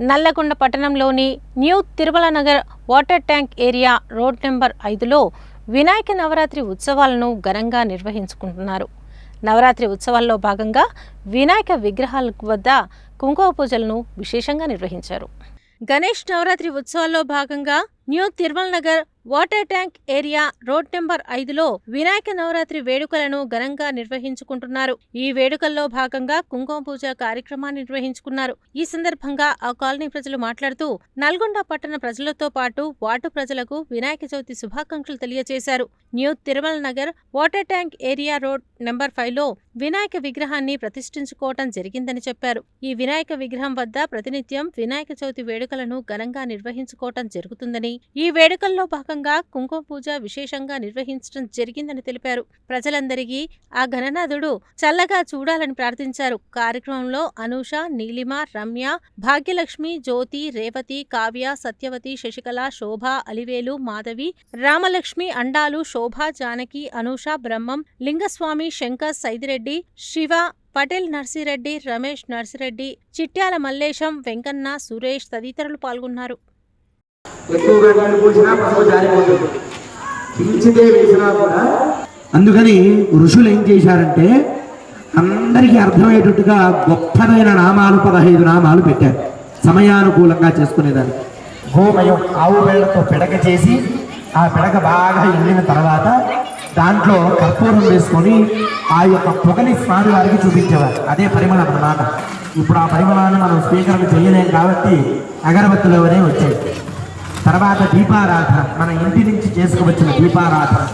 నల్లగొండ పట్టణంలోని new Tirumala Nagar water tank area road number ఐదులో వినాయక నవరాత్రి ఉత్సవాలను ఘనంగా నిర్వహించుకుంటున్నారు. నవరాత్రి ఉత్సవాల్లో భాగంగా వినాయక విగ్రహాల వద్ద కుంకుమ పూజలను విశేషంగా నిర్వహించారు. గణేష్ నవరాత్రి ఉత్సవాల్లో భాగంగా new Tirumala Nagar water tank area road number ఐదులో వినాయక నవరాత్రి వేడుకలను ఘనంగా నిర్వహించుకుంటున్నారు. ఈ వేడుకల్లో భాగంగా కుంకుమ పూజ కార్యక్రమాన్ని నిర్వహించుకున్నారు. ఈ సందర్భంగా ఆ కాలనీ ప్రజలు మాట్లాడుతూ నల్గొండ పట్టణ ప్రజలతో పాటు వార్డు ప్రజలకు వినాయక చవితి శుభాకాంక్షలు తెలియజేశారు. New Tirumala Nagar water tank area road number ఫైవ్లో వినాయక విగ్రహాన్ని ప్రతిష్ఠించుకోవటం జరిగిందని చెప్పారు. ఈ వినాయక విగ్రహం వద్ద ప్రతినిత్యం వినాయక చవితి వేడుకలను ఘనంగా నిర్వహించుకోవటం జరుగుతుందని ఈ వేడుకల్లో భాగంగా కుంకుమ పూజ విశేషంగా నిర్వహించడం జరిగిందని తెలిపారు. ప్రజలందరికీ ఆ ఘననాథుడు చల్లగా చూడాలని ప్రార్థించారు. కార్యక్రమంలో అనూష నీలిమ రమ్య భాగ్యలక్ష్మి జ్యోతి రేవతి కావ్య సత్యవతి శశికళ శోభ అలివేలు మాధవి రామలక్ష్మి అండాలు శోభ జానకి అనూష బ్రహ్మం లింగస్వామి శంకర్ సైదిరెడ్డి శివ పటేల్ నర్సిరెడ్డి రమేష్ నర్సిరెడ్డి చిట్యాల మల్లేశం వెంకన్న సురేష్ తదితరులు పాల్గొన్నారు. ఎక్కువగా పోసినా పసుపు జారిపోతుంది. కించిదే వేసినా కూడా అందుకని ఋషులు ఏం చేశారంటే అందరికీ అర్థమయ్యేటట్టుగా గొప్పదైన నామాలు పదహైదు నామాలు పెట్టారు. సమయానుకూలంగా చేసుకునేదాన్ని. గోమయం ఆవు పేడతో పిడక చేసి ఆ పిడక బాగా ఎండిన తర్వాత దాంట్లో కర్పూరం వేసుకొని ఆ యొక్క పొగని స్వామి వారికి చూపించేవారు. అదే పరిమళం అన్నమాట. ఇప్పుడు ఆ పరిమళాన్ని మనం స్వీకరణ చేయలేం కాబట్టి అగరబత్తులవనే వచ్చాయి. తర్వాత దీపారాధన మన ఇంటి నుంచి చేసుకువచ్చిన దీపారాధన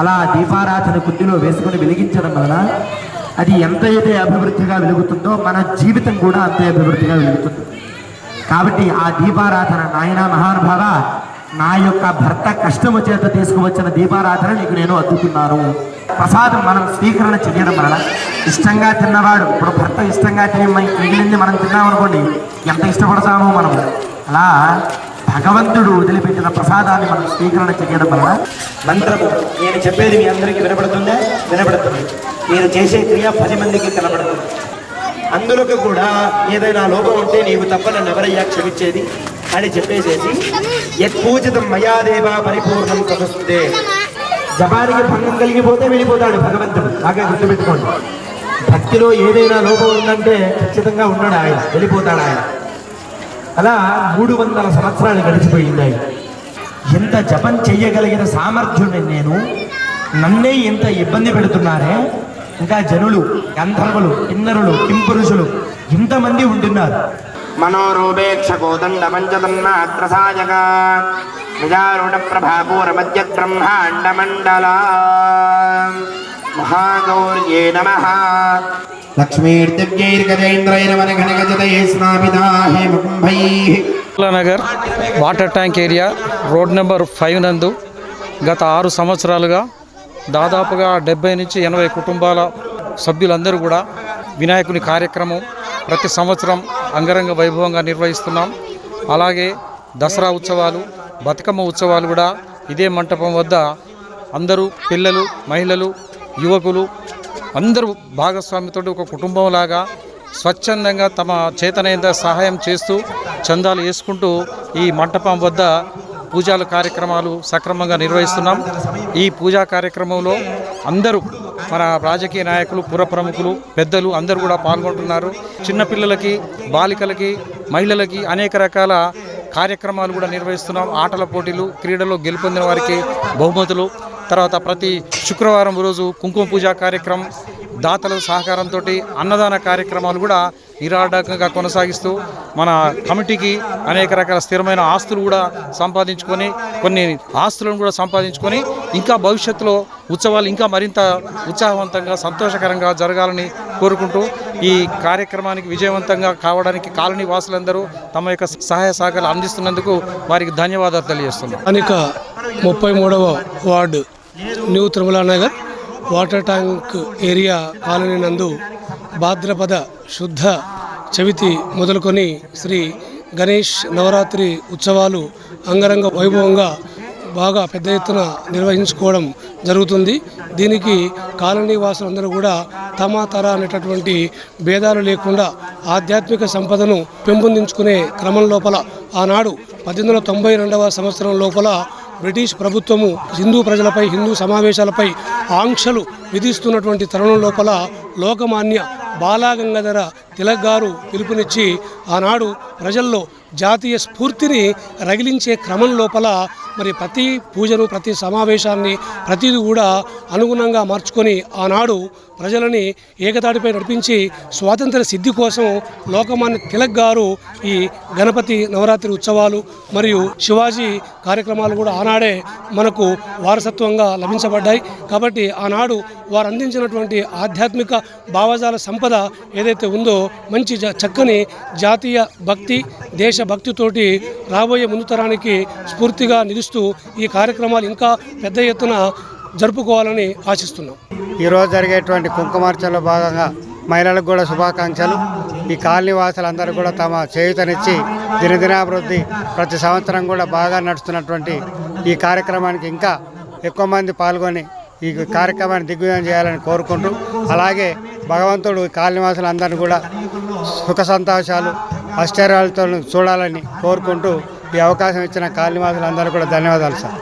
అలా దీపారాధన కుద్దిలో వేసుకొని వెలిగించడం వలన అది ఎంత అయితే అభివృద్ధిగా వెలుగుతుందో మన జీవితం కూడా అంతే అభివృద్ధిగా వెలుగుతుంది. కాబట్టి ఆ దీపారాధన నాయన మహానుభావ నా యొక్క భర్త కష్టము చేత తీసుకువచ్చిన దీపారాధన నీకు నేను అద్దుతున్నాను. ప్రసాదం మనం స్వీకరణ చేయడం వలన ఇష్టంగా తిన్నవాడు ఇప్పుడు భర్త ఇష్టంగా తిని మిగిలింది మనం తిన్నామనుకోండి ఎంత ఇష్టపడతామో మనం. అలా భగవంతుడు వదిలిపెట్టిన ప్రసాదాన్ని మనం స్వీకరణ చేయడం వలన మంత్రము నేను చెప్పేది మీ అందరికీ వినపడుతుందా వినపడుతుంది నేను చేసే క్రియ పది మందికి కనబడుతుంది. అందులోకి కూడా ఏదైనా లోపం ఉంటే నీవు తప్ప నన్ను ఎవరయ్యా క్షమించేది. అని చెప్పేసేసి యత్పూజితం మయాదేవా పరిపూర్ణం తపస్తే జపానికి భంగం కలిగిపోతే వెళ్ళిపోతాడు భగవంతుడు. బాగా గుర్తుపెట్టుకోండి. భక్తిలో ఏదైనా లోపం ఉందంటే ఖచ్చితంగా ఉన్నాడు ఆయన. వెళ్ళిపోతాడు ఆయన. అలా మూడు వందల సంవత్సరాలు గడిచిపోయింది ఎంత జపం చెయ్యగలిగిన సామర్థ్యుడిని నేను? నన్నే ఎంత ఇబ్బంది పెడుతున్నారే? ఇంకా జనులు గంధర్వులు కిన్నరులు కింపురుషులు ఇంతమంది ఉంటున్నారు. మనోరూపేక్ష కోదండ పంచతన్నాత్ర సాయక నిజారుణ ప్రభాపూర మధ్య బ్రహ్మాండ మండల మహాగౌర్యే నమ. Nagar water tank area road number five నందు గత ఆరు సంవత్సరాలుగా దాదాపుగా డెబ్బై నుంచి ఎనభై కుటుంబాల సభ్యులందరూ కూడా వినాయకుని కార్యక్రమం ప్రతి సంవత్సరం అంగరంగ వైభవంగా నిర్వహిస్తున్నాం. అలాగే దసరా ఉత్సవాలు బతుకమ్మ ఉత్సవాలు కూడా ఇదే మంటపం వద్ద అందరూ పిల్లలు మహిళలు యువకులు అందరూ భాగస్వామితో ఒక కుటుంబంలాగా స్వచ్ఛందంగా తమ చేతనైన సహాయం చేస్తూ చందాలు వేసుకుంటూ ఈ మంటపం వద్ద పూజల కార్యక్రమాలు సక్రమంగా నిర్వహిస్తున్నాం. ఈ పూజా కార్యక్రమంలో అందరూ మన రాజకీయ నాయకులు పుర ప్రముఖులు పెద్దలు అందరూ కూడా పాల్గొంటున్నారు. చిన్నపిల్లలకి బాలికలకి మహిళలకి అనేక రకాల కార్యక్రమాలు కూడా నిర్వహిస్తున్నాం. ఆటల పోటీలు క్రీడలో గెలుపొందిన వారికి బహుమతులు తర్వాత ప్రతి శుక్రవారం రోజు కుంకుమ పూజ కార్యక్రమం దాతల సహకారంతో అన్నదాన కార్యక్రమాలు కూడా నిరాటకంగా కొనసాగిస్తూ మన కమిటీకి అనేక రకాల స్థిరమైన ఆస్తులు కూడా సంపాదించుకొని కొన్ని ఆస్తులను కూడా సంపాదించుకొని ఇంకా భవిష్యత్తులో ఉత్సవాలు ఇంకా మరింత ఉత్సాహవంతంగా సంతోషకరంగా జరగాలని కోరుకుంటూ ఈ కార్యక్రమానికి విజయవంతంగా కావడానికి కాలనీ వాసులందరూ తమ యొక్క సహాయ సహకారాలు అందిస్తున్నందుకు వారికి ధన్యవాదాలు తెలియజేస్తున్నాం. అనేక ముప్పై మూడవ ward new Tirumala Nagar water tank area colony నందు భాద్రపద శుద్ధ చవితి మొదలుకొని శ్రీ గణేష్ నవరాత్రి ఉత్సవాలు అంగరంగ వైభవంగా బాగా పెద్ద ఎత్తున నిర్వహించుకోవడం జరుగుతుంది. దీనికి కాలనీ వాసులందరూ కూడా తమ తర అనేటటువంటి భేదాలు లేకుండా ఆధ్యాత్మిక సంపదను పెంపొందించుకునే క్రమం లోపల ఆనాడు పద్దెనిమిది వందల తొంభై రెండవ సంవత్సరం లోపల బ్రిటిష్ ప్రభుత్వము హిందూ ప్రజలపై హిందూ సమావేశాలపై ఆంక్షలు విధిస్తున్నటువంటి తరుణం లోపల లోకమాన్య బాలాగంగాధర తిలక్ గారు పిలుపునిచ్చి ఆనాడు ప్రజల్లో జాతీయ స్ఫూర్తిని రగిలించే క్రమం లోపల మరి ప్రతి పూజను ప్రతి సమావేశాన్ని ప్రతిది కూడా అనుగుణంగా మార్చుకొని ఆనాడు ప్రజలని ఏకతాటిపై నడిపించి స్వాతంత్ర సిద్ధి కోసం లోకమాన్య తిలక్ గారు ఈ గణపతి నవరాత్రి ఉత్సవాలు మరియు శివాజీ కార్యక్రమాలు కూడా ఆనాడే మనకు వారసత్వంగా లభించబడ్డాయి. కాబట్టి ఆనాడు వారు అందించినటువంటి ఆధ్యాత్మిక భావజాల సంపద ఏదైతే ఉందో మంచి చక్కని జాతీయ భక్తి దేశభక్తితోటి రాబోయే ముందు తరానికి స్ఫూర్తిగా నిలుస్తూ ఈ కార్యక్రమాలు ఇంకా పెద్ద ఎత్తున జరుపుకోవాలని ఆశిస్తున్నాం. ఈరోజు జరిగేటువంటి కుంకుమార్చనలో భాగంగా మహిళలకు కూడా శుభాకాంక్షలు. ఈ కాలనీ వాసులందరూ కూడా తమ చేయుతనిచ్చి దినదినాభివృద్ధి ప్రతి సంవత్సరం కూడా బాగా నడుస్తున్నటువంటి ఈ కార్యక్రమానికి ఇంకా ఎక్కువ మంది పాల్గొని ఈ కార్యక్రమాన్ని దిగ్విజయం చేయాలని కోరుకుంటూ అలాగే భగవంతుడు ఈ కాలనీవాసులందరినీ కూడా సుఖ సంతోషాలు ఆశ్చర్యాలతో చూడాలని కోరుకుంటూ ఈ అవకాశం ఇచ్చిన కాలనీవాసులందరూ కూడా ధన్యవాదాలు సార్.